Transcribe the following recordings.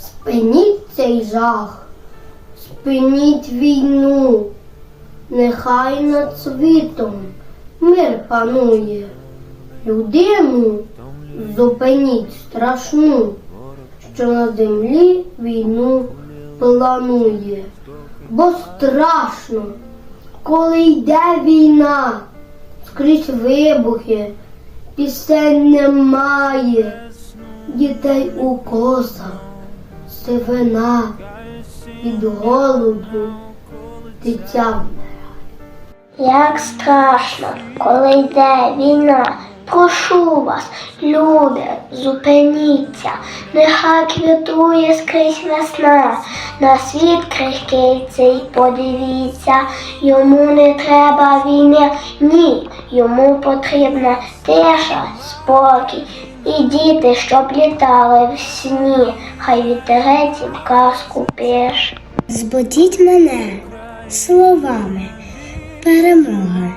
Спиніть цей жах, спиніть війну, нехай над світом мир панує. Людину зупиніть страшну, що на землі війну планує. Бо страшно, коли йде війна, скрізь вибухи, пісень немає, дітей у косах, сивина від голоду, дитя Як страшно, коли йде війна. Прошу вас, люди, зупиніться, нехай квітує скрізь весна, на світ крихкий цей подивіться, йому не треба війни, ні, йому потрібна тиша, спокій, і діти, щоб літали в сні, хай вітерець їм казку пише. Збудіть мене словами перемога.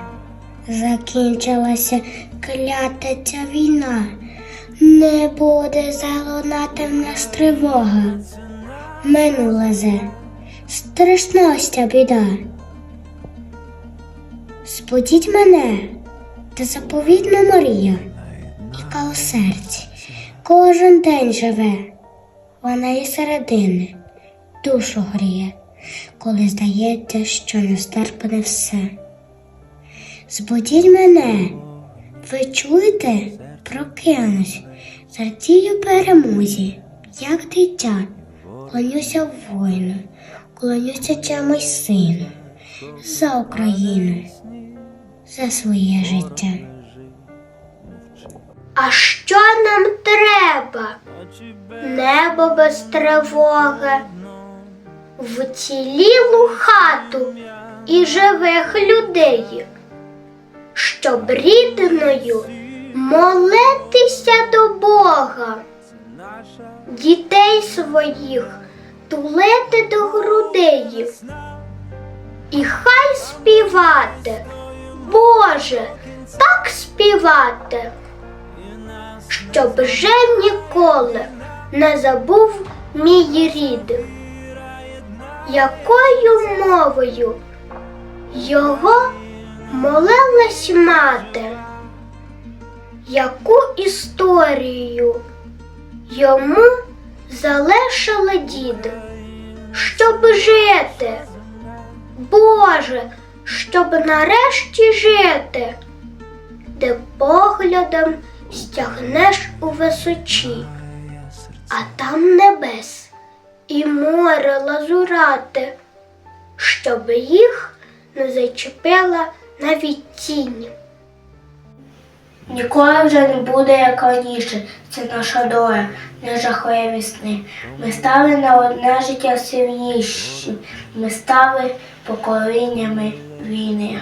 Закінчилася клята ця війна, не буде залунати в нас тривога. Минула зе, страшностя біда. Збудіть мене, та заповідна Марія, яка у серці кожен день живе, вона і середини душу гріє, коли здається, що нестерпне все. Збудіть мене, ви чуєте? Прокинусь, зрадію перемозі, як дитя, клонюся в воїну, клонюся чимось сину, за Україну, за своє життя. А що нам треба? Небо без тривоги, вцілілу хату і живих людей, щоб рідною молитися до Бога, дітей своїх тулити до грудей, і хай співати, Боже, так співати, щоб вже ніколи не забув мій рід, якою мовою його молилась мати, яку історію йому залишила дід, щоб жити, Боже, щоб нарешті жити, де поглядом стягнеш у височі, а там небес і море лазурате, щоб їх не зачепила навіть тінь. Ніколи вже не буде як раніше, це наша доля, не жахливі сни. Ми стали на одне життя сильніші, ми стали поколіннями війни.